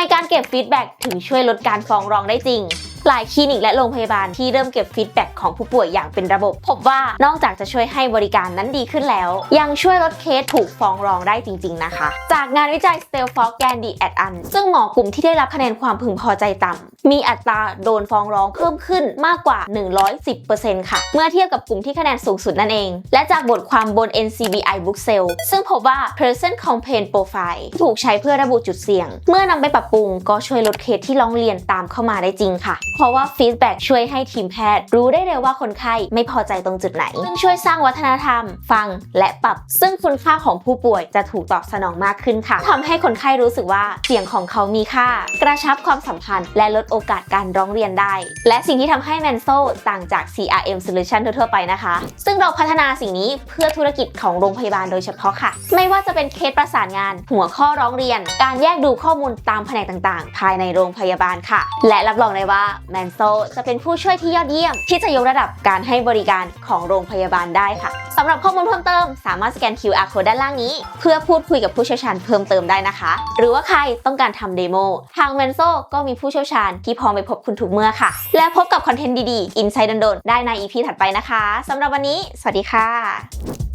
ไมการเก็บฟีดแบ็กถึงช่วยลดการฟ้องร้องได้จริงหลายคลินิกและโรงพยาบาลที่เริ่มเก็บฟีดแบ็กของผู้ป่วยอย่างเป็นระบบ พบว่านอกจากจะช่วยให้บริการนั้นดีขึ้นแล้ว ยังช่วยลดเคสถูกฟ้องร้องได้จริง ๆ นะคะ จากงานวิจัย s t e l f o g Gandy et al ซึ่งหมอกลุ่มที่ได้รับคะแนนความพึงพอใจต่ำมีอัตราโดนฟ้องร้องเพิ่มขึ้นมากกว่า 110%ค่ะ เมื่อเทียบกับกลุ่มที่คะแนนสูงสุดนั่นเอง และจากบทความบน NCBI Book Sale ซึ่งพบว่า Person Complaint Profile ถูกใช้เพื่อระบุจุดเสี่ยง เมื่อนำไปปรับปรุงก็ช่วยลดเคสที่ร้องเรียนตามเข้ามาได้จริงค่ะเพราะว่าฟีดแบ็กช่วยให้ทีมแพทย์ รู้ได้เร็วว่าคนไข้ไม่พอใจตรงจุดไหน ซึ่งช่วยสร้างวัฒนธรรม ฟังและปรับ ซึ่งคุณค่าของผู้ป่วยจะถูกตอบสนองมากขึ้นค่ะทำให้คนไข้รู้สึกว่าเสียงของเขามีค่า กระชับความสัมพันธ์ และลดโอกาสการร้องเรียนได้ และสิ่งที่ทำให้ m a n s o ต่างจาก CRM Solution ทั่วๆไปนะคะ ซึ่งเราพัฒนาสิ่งนี้เพื่อธุรกิจของโรงพยาบาลโดยเฉพาะค่ะ ไม่ว่าจะเป็นเคสประสานงาน หัวข้อร้องเรียน การแยกดูข้อมูลตามแผนกต่างๆ ภายในโรงพยาบาลค่ะ และรับรองได้ว่า m a n s o จะเป็นผู้ช่วยที่ยอดเยี่ยม ที่จะยกระดับการให้บริการของโรงพยาบาลได้ค่ะสำหรับข้อมูลเพิ่มเติม สามารถสแกน QR code ด้านล่างนี้ เพื่อพูดคุยกับผู้เชี่ยวชาญเพิ่มเติมได้นะคะ หรือว่าใครต้องการทำเดโมทาง m a n s o ก็มีผู้เชี่ยวชาญที่พร้อมไปพบคุณทุกเมื่อค่ะ และพบกับคอนเทนต์ดีๆอินไซด์โดนๆได้ใน EP ถัดไปนะคะสำหรับวันนี้ สวัสดีค่ะ